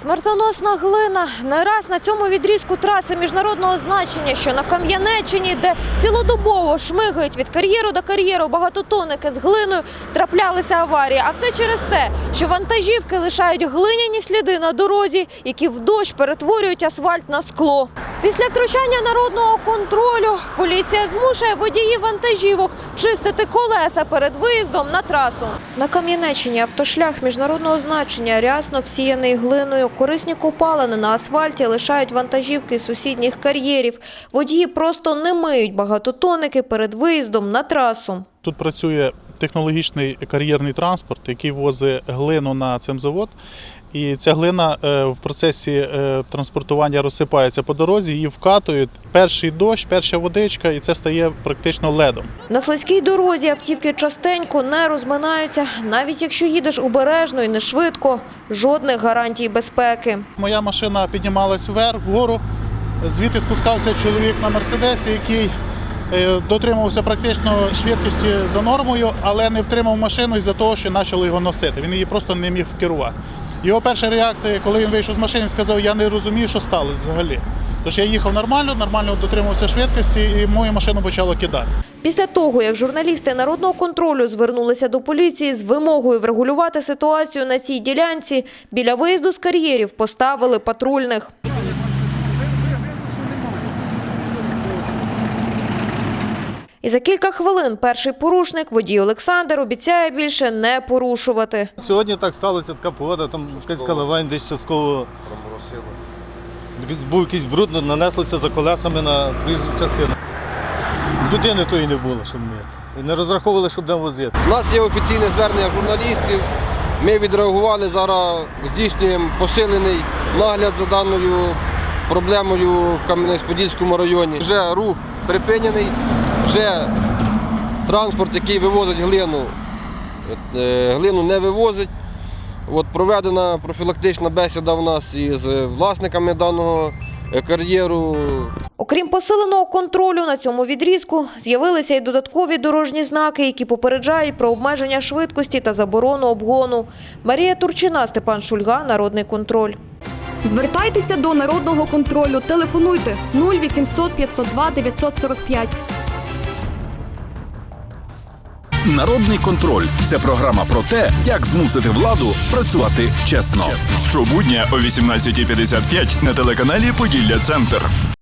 Смертоносна глина не раз на цьому відрізку траси міжнародного значення, що на Кам'янеччині, де цілодобово шмигають від кар'єру до кар'єру багатотонники з глиною, траплялися аварії. А все через те, що вантажівки лишають глиняні сліди на дорозі, які в дощ перетворюють асфальт на скло. Після втручання народного контролю поліція змушує водіїв вантажівок чистити колеса перед виїздом на трасу. На Кам'янеччині автошлях міжнародного значення рясно всіяний глиною. Корисні копалини на асфальті лишають вантажівки сусідніх кар'єрів. Водії просто не миють багатотонники перед виїздом на трасу. Тут працює технологічний кар'єрний транспорт, який возить глину на цемзавод. І ця глина е, в процесі е, транспортування розсипається по дорозі, її вкатують. Перший дощ, перша водичка, і це стає практично ледом. На слизькій дорозі автівки частенько не розминаються, навіть якщо їдеш обережно і не швидко. Жодних гарантій безпеки. Моя машина піднімалась вверх, вгору. Звідти спускався чоловік на мерседесі, який е, дотримувався практично швидкості за нормою, але не втримав машину із-за того, що почали його носити. Він її просто не міг керувати. Його перша реакція, коли він вийшов з машини, сказав, я не розумію, що сталося взагалі. Тож я їхав нормально, нормально дотримувався швидкості, і мою машину почало кидати. Після того, як журналісти народного контролю звернулися до поліції з вимогою врегулювати ситуацію на цій ділянці, біля виїзду з кар'єрів поставили патрульних. І за кілька хвилин перший порушник, водій Олександр, обіцяє більше не порушувати. Сьогодні так сталося, така погода, там якась каливань десь частково. Був якийсь бруд, нанеслося за колесами на проїзну частину. Людини тої не було, щоб мити. Не розраховували, щоб де возити. У нас є офіційне звернення журналістів. Ми відреагували зараз, здійснюємо посилений нагляд за даною проблемою в Кам'янець-Подільському районі. Вже рух припинений, вже транспорт, який вивозить глину, е, глину не вивозить. От проведена профілактична бесіда у нас із власниками даного е, кар'єру. Окрім посиленого контролю на цьому відрізку, з'явилися й додаткові дорожні знаки, які попереджають про обмеження швидкості та заборону обгону. Марія Турчина, Степан Шульга, Народний контроль. Звертайтеся до народного контролю. Телефонуйте 0800 502 945. Народний контроль це програма про те, як змусити владу працювати чесно. Щобудня о 18.55 на телеканалі Поділля Центр.